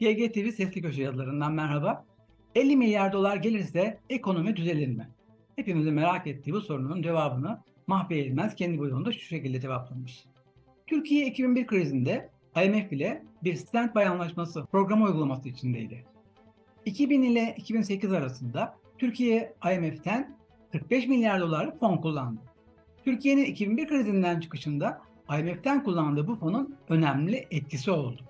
GGTV Sesli Köşe yazılarından merhaba. 50 milyar dolar gelirse ekonomi düzelir mi? Hepimizin merak ettiği bu sorunun cevabını Mahfi Eğilmez kendi buyruğunda şu şekilde cevaplamış. Türkiye 2001 krizinde IMF ile bir standby anlaşması program uygulaması içindeydi. 2000 ile 2008 arasında Türkiye IMF'ten 45 milyar dolarlık fon kullandı. Türkiye'nin 2001 krizinden çıkışında IMF'ten kullandığı bu fonun önemli etkisi oldu.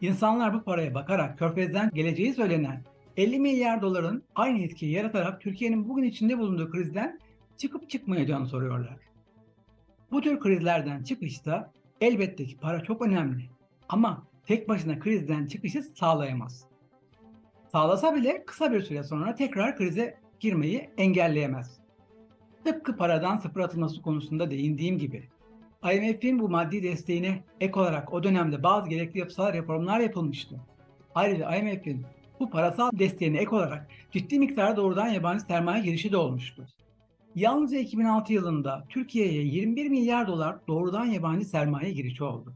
İnsanlar bu paraya bakarak Körfez'den geleceği söylenen 50 milyar doların aynı etkiyi yaratarak Türkiye'nin bugün içinde bulunduğu krizden çıkıp çıkmayacağını soruyorlar. Bu tür krizlerden çıkışta elbette ki para çok önemli ama tek başına krizden çıkışı sağlayamaz. Sağlasa bile kısa bir süre sonra tekrar krize girmeyi engelleyemez. Tıpkı paradan sıfır atılması konusunda değindiğim gibi IMF'in bu maddi desteğine ek olarak o dönemde bazı gerekli yapısal reformlar yapılmıştı. Ayrıca IMF'in bu parasal desteğine ek olarak ciddi miktarda doğrudan yabancı sermaye girişi de olmuştu. Yalnızca 2006 yılında Türkiye'ye 21 milyar dolar doğrudan yabancı sermaye girişi oldu.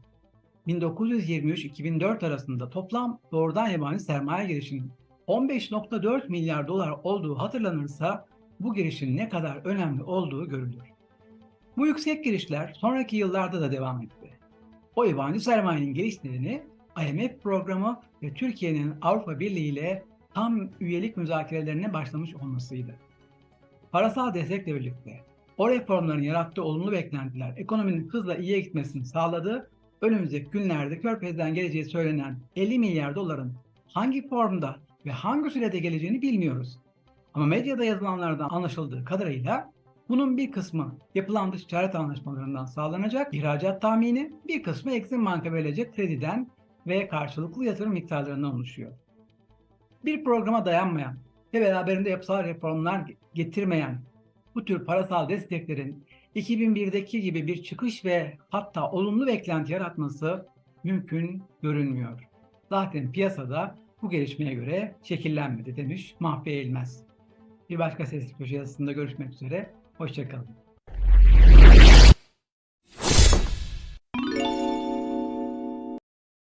1923-2004 arasında toplam doğrudan yabancı sermaye girişinin 15.4 milyar dolar olduğu hatırlanırsa bu girişin ne kadar önemli olduğu görülür. Bu yüksek girişler sonraki yıllarda da devam etti. O yabancı sermayenin geliş nedeni IMF programı ve Türkiye'nin Avrupa Birliği ile tam üyelik müzakerelerine başlamış olmasıydı. Parasal destekle birlikte o reformların yarattığı olumlu beklentiler ekonominin hızla iyiye gitmesini sağladı. Önümüzdeki günlerde Körfez'den geleceği söylenen 50 milyar doların hangi formda ve hangi sürede geleceğini bilmiyoruz. Ama medyada yazılanlardan anlaşıldığı kadarıyla bunun bir kısmı yapılan dış ticaret anlaşmalarından sağlanacak ihracat tahmini, bir kısmı Exim Bank'a verilecek krediden ve karşılıklı yatırım miktarlarından oluşuyor. Bir programa dayanmayan ve beraberinde yapısal reformlar getirmeyen bu tür parasal desteklerin 2001'deki gibi bir çıkış ve hatta olumlu beklenti yaratması mümkün görünmüyor. Zaten piyasada bu gelişmeye göre şekillenmedi demiş Mahfi Eğilmez. Bir başka sesli köşe yazısında görüşmek üzere. Hoşçakalın.